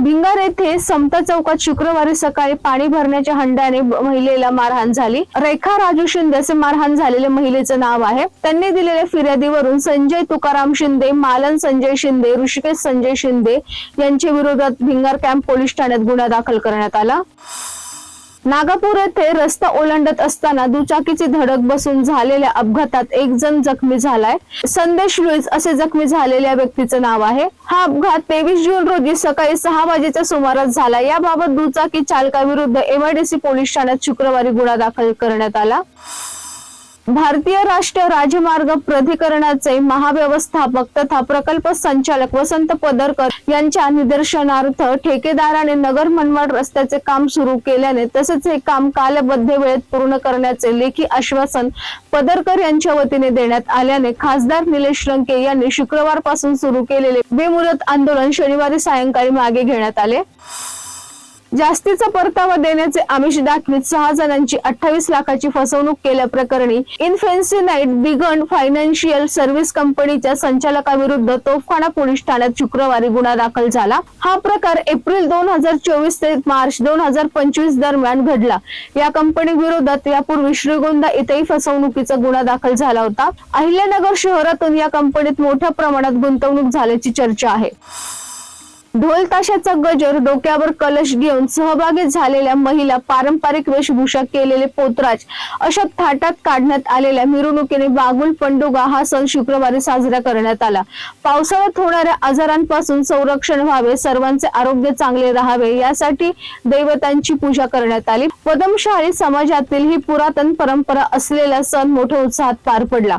भिंगार येथे समता चौकात शुक्रवारी सकाळी पाणी भरण्याच्या हंड्याने महिलेला मारहाण झाली. रेखा राजू शिंदे असे मारहाण झालेले महिलेचं नाव आहे. त्यांनी दिलेल्या फिर्यादीवरून संजय तुकाराम शिंदे मालन संजय शिंदे ऋषिकेश संजय शिंदे यांच्या विरोधात भिंगार कॅम्प पोलीस ठाण्यात गुन्हा दाखल करण्यात आला. नागापूर येथे रस्ता ओलांडत असताना दुचाकीची धडक बसून झालेल्या अपघातात एक जण जखमी झालाय. संदेश लुईस असे जखमी झालेल्या व्यक्तीचं नाव आहे. हा अपघात तेवीस जून रोजी सकाळी सहा वाजेच्या सुमारास झाला. याबाबत दुचाकी चालकाविरुद्ध एमआयडीसी पोलीस ठाण्यात शुक्रवारी गुन्हा दाखल करण्यात आला. भारतीय राष्ट्रीय राजमार्ग प्राधिकरणाचे महाव्यवस्थापक तथा प्रकल्प संचालक वसंत पदरकर यांच्या निदर्शनार्थ ठेकेदाराने नगर मनमाड रस्त्याचे काम सुरू केल्याने तसेच हे काम कालबद्ध वेळेत पूर्ण करण्याचे लेखी आश्वासन पदरकर यांच्या वतीने देण्यात आल्याने खासदार निलेश लंके यांनी शुक्रवारपासून सुरू केलेले बेमुदत आंदोलन शनिवारी सायंकाळी मागे घेण्यात आले. जास्तीचा परतावा देण्याचे आमिष दाखवित सहा जणांची अठ्ठावीस लाखाची फसवणूक केल्याप्रकरणी इन्फेन्सिनाईट बिगन फायनान्शियल सर्व्हिस कंपनीच्या संचालकाविरुद्ध तोफखाना पोलीस ठाण्यात शुक्रवारी गुन्हा दाखल झाला. हा प्रकार एप्रिल दोन हजार चोवीस ते मार्च दोन हजार पंचवीस दरम्यान घडला. या कंपनी विरोधात यापूर्वी श्रीगोंदा इथेही फसवणुकीचा गुन्हा दाखल झाला होता. अहिल्यानगर शहरातून या कंपनीत मोठ्या प्रमाणात गुंतवणूक झाल्याची चर्चा आहे. ढोल ताशाचा गजर डोक्यावर कलश घेऊन सहभागी झालेल्या महिला पारंपरिक वेशभूषा केलेले पोतराज अशा थाटात काढण्यात आलेल्या मिरवणुकीने बागुल पंडुगा हा सण शुक्रवारी साजरा करण्यात आला. पावसाळ्यात होणाऱ्या आजारांपासून संरक्षण व्हावे सर्वांचे आरोग्य चांगले राहावे यासाठी दैवतांची पूजा करण्यात आली. पदमशाही समाजातील ही पुरातन परंपरा असलेला सण मोठ्या उत्साहात पार पडला.